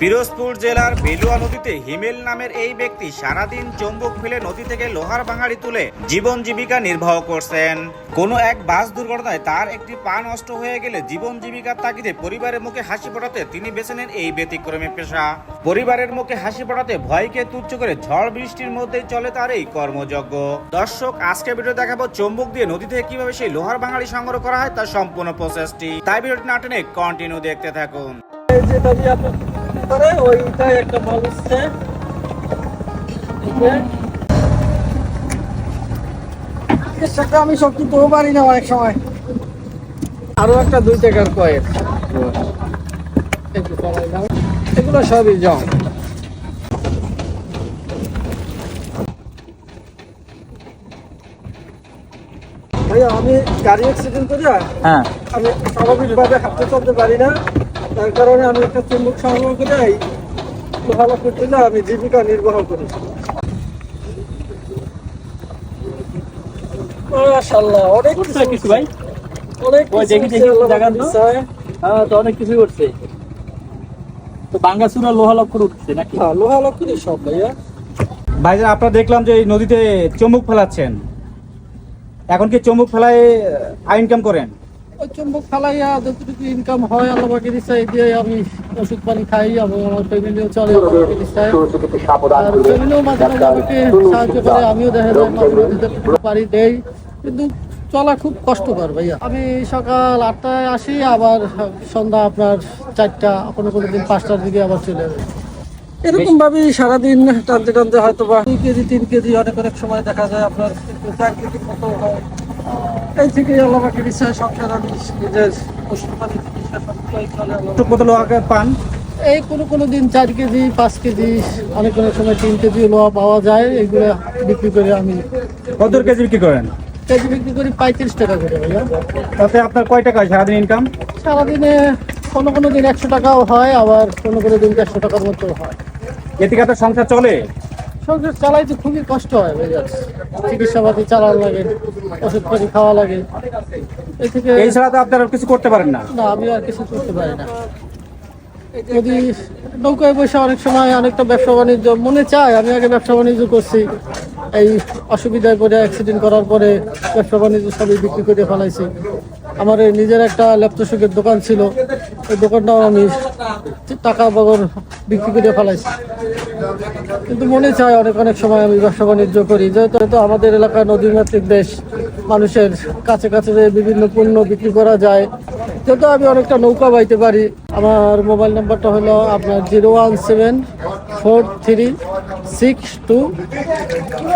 পিরোজপুর জেলার বেলুয়া নদীতে হিমেল নামের এই ব্যক্তি সারাদিন চম্বুক ফেলে নদী থেকে লোহার ভাঙাড়ি তুলে জীবন জীবিকা নির্বাহ করছেন। কোনো এক বাস দুর্ঘটনায় তার একটি পা নষ্ট হয়ে গেলে জীবন জীবিকার তাগিদে পরিবারের মুখে হাসি ফোটাতে তিনি বেছে নেন এই ব্যতিক্রমী পেশা। পরিবারের মুখে হাসি ফোটাতে ভয়কে তুচ্ছ করে ঝড় বৃষ্টির মধ্যেই চলে তার এই কর্মযজ্ঞ। দর্শক আজকে ভিডিও দেখাবো চম্বুক দিয়ে নদী থেকে কীভাবে সেই লোহার ভাঙাড়ি সংগ্রহ করা হয় তার সম্পূর্ণ প্রসেসটি তাই ভিডিওটি না টেনে কন্টিনিউ দেখতে থাকুন। করে একটা উঠছে আমি সব কিনতেও পারি না অনেক সময়। আরও একটা দুই টাকার কয়েন। এই যে চালাইলাম। এগুলো সবই জং। ভাইয়া আমি গাড়ি অ্যাক্সিডেন্ট করে হ্যাঁ। আমি স্বাভাবিকভাবে হাঁটতে চলতে পারি না। তার কারণে আমি একটা চুম্বক সংগ্রহ করে এই ভালো করতে না আমি জীবিকা নির্বাহ করি মাশাআল্লাহ অনেক কিছু ভাই? অনেক ওই দেখি, দেখি, আল্লাহ জাগান তো। হ্যাঁ তো অনেক কিছুই তো বাঙ্গাসুরা লোহা লক্ষ্য উঠছে নাকি? হ্যাঁ লোহা সব ভাইয়া। ভাইজান আপনারা দেখলাম যে এই নদীতে চুম্বক ফেলাচ্ছেন। এখন কি চমুক ফেলায় আহ, ইনকাম করেন? চুম্বক ফালাইয়া যতটুকু ইনকাম হয় আল্লাহ দিছে দিয়ে আমি ওষুধ পানি খাই এবং আমার ফ্যামিলিও চলে আল্লাহ দিছে আর ফ্যামিলিও মাঝে মাঝে আমাকে সাহায্য করে, আমিও দেখা যায় মাঝে মাঝে যতটুকু পারি দেই। কিন্তু চলা খুব কষ্টকর ভাইয়া। আমি সকাল আটটায় আসি, আবার সন্ধ্যা আপনার চারটা, কোনো কোনো দিন পাঁচটার দিকে আবার চলে যাবে এরকম ভাবেই সারাদিন টানতে টানতে হয়তো বা দুই কেজি, তিন কেজি অনেক অনেক সময় দেখা যায় আপনার চার কেজি মতো হয়। এই থেকে আল্লাহ পাকে বিশ্বাস সংসার আমি নিজের ওষুধ চিকিৎসা সবগুলোই চলে আল্লাহ কত কত লোহাকে পান? এই কোনো কোনো দিন চার কেজি পাঁচ কেজি অনেক অনেক সময় তিন কেজি লোহা পাওয়া যায় এগুলো বিক্রি করে আমি কত কেজি বিক্রি করেন? কেজি বিক্রি করি পঁয়ত্রিশ টাকা করে ভাইয়া। তাতে আপনার কয় টাকা হয় সারাদিন ইনকাম সারাদিনে কোনো কোনো দিন একশো টাকাও হয় আবার কোনো কোনো দিন দেড়শো টাকার মতো হয়। এতে কি আপনার সংসার চলে? সংসার চালাইতে খুবই কষ্ট হয় চিকিৎসাপাতি চালান লাগে ওষুধ পানি খাওয়া লাগে। এই থেকে এই ছাড়া তো আপনারা কিছু করতে পারেন না। না আমি আর কিছু করতে পারি না। যদি নৌকায় বসে অনেক সময় অনেকটা ব্যবসা বাণিজ্য মনে চায় আমি আগে ব্যবসা বাণিজ্য করছি। এই অসুবিধায় পরে অ্যাক্সিডেন্ট করার পরে ব্যবসা বাণিজ্য সবই বিক্রি করে ফেলাইছি। আমার নিজের একটা ল্যাপটপের দোকান ছিল ওই দোকানটাও আমি টাকা বগর বিক্রি করে ফেলাইছি। কিন্তু মনে চায় অনেক অনেক সময় আমি ব্যবসা বাণিজ্য করি। যেহেতু আমাদের এলাকা নদীমাতৃক দেশ, মানুষের কাছে কাছে বিভিন্ন পণ্য বিক্রি করা যায়, যেহেতু আমি অনেকটা নৌকা বাইতে পারি, আমার মোবাইল নাম্বারটা হলো আপনার zero one seven four three six two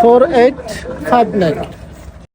four eight five nine.